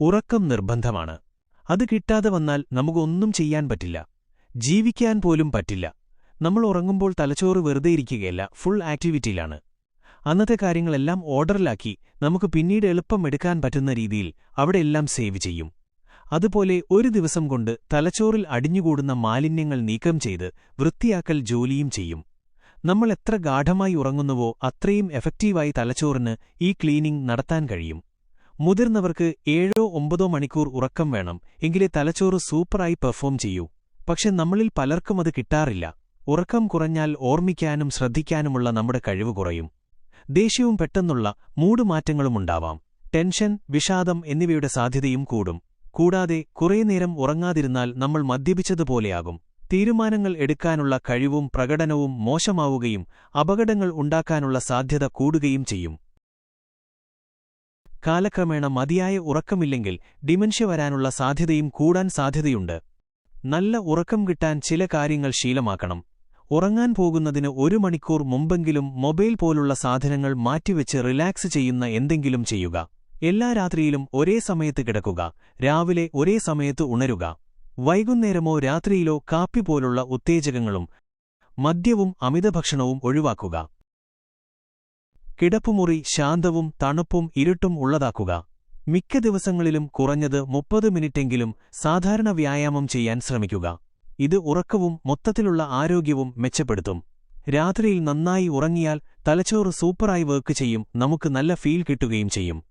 ഉറക്കം നിർബന്ധമാണ്. അത് കിട്ടാതെ വന്നാൽ നമുക്കൊന്നും ചെയ്യാൻ പറ്റില്ല. ജീവിക്കാൻ പോലും പറ്റില്ല. നമ്മൾ ഉറങ്ങുമ്പോൾ തലച്ചോറ് വെറുതെ ഇരിക്കുകയല്ല ഫുൾ ആക്ടിവിറ്റിയിലാണ് അന്നത്തെ കാര്യങ്ങളെല്ലാം ഓർഡറിലാക്കി നമുക്ക് പിന്നീട് എളുപ്പം എടുക്കാൻ പറ്റുന്ന രീതിയിൽ അവിടെയെല്ലാം സേവ് ചെയ്യും. അതുപോലെ ഒരു ദിവസം കൊണ്ട് തലച്ചോറിൽ അടിഞ്ഞുകൂടുന്ന മാലിന്യങ്ങൾ നീക്കം ചെയ്ത് വൃത്തിയാക്കൽ ജോലിയും ചെയ്യും. നമ്മൾ എത്ര ഗാഠമായി ഉറങ്ങുന്നുവോ അത്രയും എഫക്റ്റീവായി തലച്ചോറിന് ഈ ക്ലീനിംഗ് നടത്താൻ കഴിയും. മുതിർന്നവർക്ക് ഏഴോ ഒമ്പതോ മണിക്കൂർ ഉറക്കം വേണം. എങ്കിലേ തലച്ചോറ് സൂപ്പറായി പെർഫോം ചെയ്യൂ. പക്ഷെ നമ്മളിൽ പലർക്കും അത് കിട്ടാറില്ല. ഉറക്കം കുറഞ്ഞാൽ ഓർമ്മിക്കാനും ശ്രദ്ധിക്കാനുമുള്ള നമ്മുടെ കഴിവ് കുറയും. ദേഷ്യവും പെട്ടെന്നുള്ള മൂടുമാറ്റങ്ങളുമുണ്ടാവാം ടെൻഷൻ വിഷാദം എന്നിവയുടെ സാധ്യതയും കൂടും. കൂടാതെ കുറേ നേരം ഉറങ്ങാതിരുന്നാൽ നമ്മൾ മദ്യപിച്ചതുപോലെയാകും. തീരുമാനങ്ങൾ എടുക്കാനുള്ള കഴിവും പ്രകടനവും മോശമാവുകയും അപകടങ്ങൾ ഉണ്ടാക്കാനുള്ള സാധ്യത കൂടുകയും ചെയ്യും. കാലക്രമേണ മതിയായ ഉറക്കമില്ലെങ്കിൽ ഡിമെൻഷ്യ വരാനുള്ള സാധ്യതയും കൂടാൻ സാധ്യതയുണ്ട്. നല്ല ഉറക്കം കിട്ടാൻ ചില കാര്യങ്ങൾ ശീലമാക്കണം. ഉറങ്ങാൻ പോകുന്നതിന് ഒരു മണിക്കൂർ മുമ്പെങ്കിലും മൊബൈൽ പോലുള്ള സാധനങ്ങൾ മാറ്റിവെച്ച് റിലാക്സ് ചെയ്യുന്ന എന്തെങ്കിലും ചെയ്യുക. എല്ലാ രാത്രിയിലും ഒരേ സമയത്ത് കിടക്കുക. രാവിലെ ഒരേ സമയത്ത് ഉണരുക. വൈകുന്നേരമോ രാത്രിയിലോ കാപ്പി പോലുള്ള ഉത്തേജകങ്ങളും മദ്യവും അമിതഭക്ഷണവും ഒഴിവാക്കുക. കിടപ്പുമുറി ശാന്തവും തണുപ്പും ഇരുട്ടും ഉള്ളതാക്കുക. മിക്ക ദിവസങ്ങളിലും കുറഞ്ഞത് മുപ്പത് മിനിറ്റെങ്കിലും സാധാരണ വ്യായാമം ചെയ്യാൻ ശ്രമിക്കുക. ഇത് ഉറക്കവും മൊത്തത്തിലുള്ള ആരോഗ്യവും മെച്ചപ്പെടുത്തും. രാത്രിയിൽ നന്നായി ഉറങ്ങിയാൽ തലച്ചോറ് സൂപ്പറായി വർക്ക് ചെയ്യും നമുക്ക് നല്ല ഫീൽ കിട്ടുകയും ചെയ്യും.